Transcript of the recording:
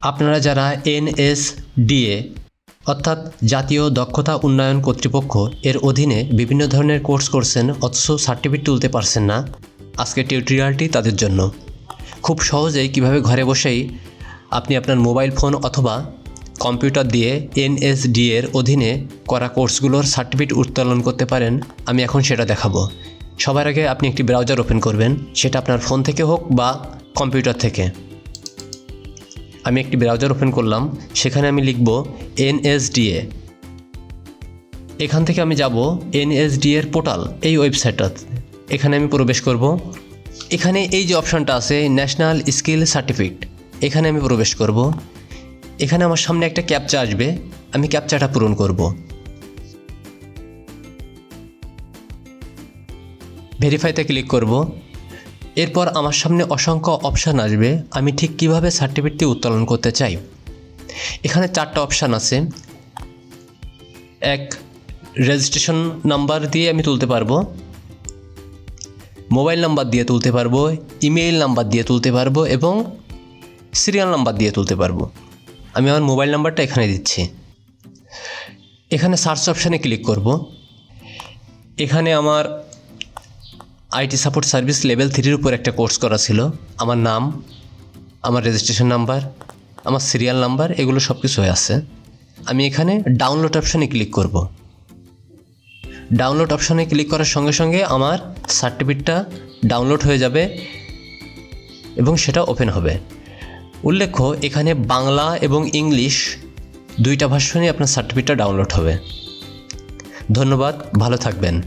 আপনারা যারা এনএসডিএ, অর্থাৎ জাতীয় দক্ষতা উন্নয়ন কর্তৃপক্ষ, এর অধীনে বিভিন্ন ধরনের কোর্স করছেন, অথচ সার্টিফিকেট তুলতে পারছেন না, আজকের টিউটোরিয়ালটি তাদের জন্য। খুব সহজেই কীভাবে ঘরে বসেই আপনি আপনার মোবাইল ফোন অথবা কম্পিউটার দিয়ে এনএসডি এর অধীনে করা কোর্সগুলোর সার্টিফিকেট উত্তোলন করতে পারেন, আমি এখন সেটা দেখাবো। সবার আগে আপনি একটি ব্রাউজার ওপেন করবেন, সেটা আপনার ফোন থেকে হোক বা কম্পিউটার থেকে। আমি একটি ব্রাউজার ওপেন করলাম, সেখানে আমি লিখব এনএসডিএ এখান থেকে আমি যাব এনএসডি এর পোর্টাল এই ওয়েবসাইটটাতে এখানে আমি প্রবেশ করব। এখানে এই যে অপশানটা আছে ন্যাশনাল স্কিল সার্টিফিকেট এখানে আমি প্রবেশ করব। এখানে আমার সামনে একটা ক্যাপচা আসবে, আমি ক্যাপচাটা পূরণ করব। ভেরিফাইতে ক্লিক করব। এরপর আমার সামনে অসংখ্য অপশান আসবে, আমি ঠিক কীভাবে সার্টিফিকেটটি উত্তোলন করতে চাই? এখানে চারটা অপশান আছে। এক রেজিস্ট্রেশন নাম্বার দিয়ে আমি তুলতে পারব। মোবাইল নাম্বার দিয়ে তুলতে পারব ইমেইল নাম্বার দিয়ে তুলতে পারব এবং সিরিয়াল নাম্বার দিয়ে তুলতে পারব। আমি আমার মোবাইল নাম্বারটা এখানে দিচ্ছি। এখানে সার্চ অপশানে ক্লিক করব। এখানে আমার আইটি সাপোর্ট সার্ভিস লেভেল থ্রির উপর একটা কোর্স করা ছিল। আমার নাম, আমার রেজিস্ট্রেশন নাম্বার আমার সিরিয়াল নাম্বার এগুলো সব কিছু হয়ে আছে। আমি এখানে ডাউনলোড অপশানে ক্লিক করব। ডাউনলোড অপশানে ক্লিক করার সঙ্গে সঙ্গে আমার সার্টিফিকেটটা ডাউনলোড হয়ে যাবে এবং সেটা ওপেন হবে। উল্লেখ্য, এখানে বাংলা এবং ইংলিশ দুইটা ভার্সনই আপনার সার্টিফিকেটটা ডাউনলোড হবে। ধন্যবাদ, ভালো থাকবেন।